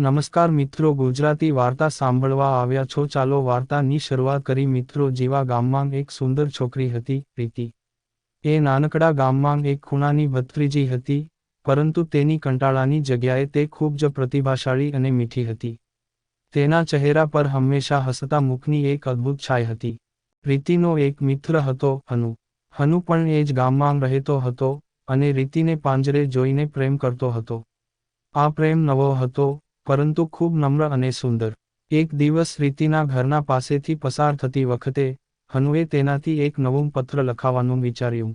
નમસ્કાર મિત્રો, ગુજરાતી વાર્તા સાંભળવા આવ્યા છો. ચાલો વાર્તાની શરૂઆત કરી. મિત્રો, જેવા ગામમાં એક સુંદર છોકરી હતી, પ્રીતિ. એ નાનકડા ગામમાં એક ખૂણાની ભત્રીજી હતી, પરંતુ તેની કંટાળાની જગ્યાએ તે ખૂબ જ પ્રતિભાશાળી અને મીઠી હતી. તેના ચહેરા પર હંમેશા હસતા મુખની એક અદ્ભુત છાય હતી. રીતિનો એક મિત્ર હતો, હનુ. હનુ પણ એ જ ગામમાં રહેતો હતો અને રીતિને પાંજરે જોઈને પ્રેમ કરતો હતો. આ પ્રેમ નવો હતો પરંતુ ખૂબ નમ્ર અને સુંદર. એક દિવસ રીતિના ઘરના પાસેથી પસાર થતી વખતે, હનુએ તેનાથી એક નવું પત્ર લખાવાનું વિચાર્યું.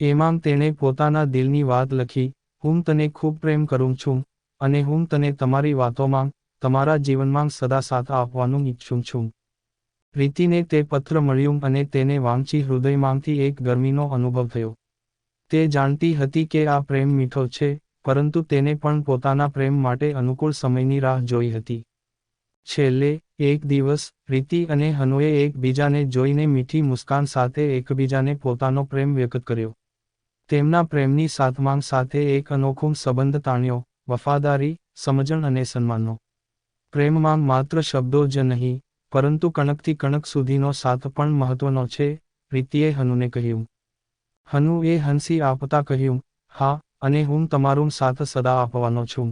એમાં તેણે પોતાના દિલની વાત લખી, હું તને ખૂબ પ્રેમ કરું છું, અને હું તને તમારી વાતોમાં, તમારા જીવનમાં સદા સાથ આપવાનું ઈચ્છું છું. રીતિને તે પત્ર મળ્યું અને તેને વાંચી હૃદયમાંથી એક ગરમીનો અનુભવ થયો. તે જાણતી હતી કે આ પ્રેમ મીઠો છે પરંતુ તેને પણ પોતાના પ્રેમ માટે અનુકૂળ સમયની રાહ જોઈ હતી. છેલ્લે, એક દિવસ રીતિ અને હનુએ એકબીજાને જોઈને મીઠી મુસ્કાન સાથે એકબીજાને પોતાનો પ્રેમ વ્યક્ત કર્યો. તેમના પ્રેમની સાથમાંગ સાથે એક અનોખું સંબંધ તાણ્યો, વફાદારી, સમજણ અને સન્માનનો. પ્રેમમાં માત્ર શબ્દો જ નહીં, પરંતુ કણકથી કણક સુધીનો સાથ પણ મહત્વનો છે રીતિએ હનુને કહ્યું. હનુએ હંસી આપતા કહ્યું, હા અને હું તમારું સાથ સદા આપવાનો છું.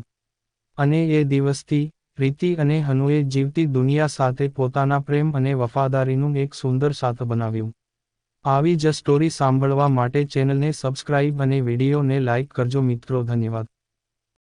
અને એ દિવસથી રીતિ અને હનુએ જીવતી દુનિયા સાથે પોતાના પ્રેમ અને વફાદારીનું એક સુંદર સાથ બનાવ્યું. આવી જ સ્ટોરી સાંભળવા માટે ચેનલને સબસ્ક્રાઇબ અને વિડીયોને લાઇક કરજો મિત્રો, ધન્યવાદ.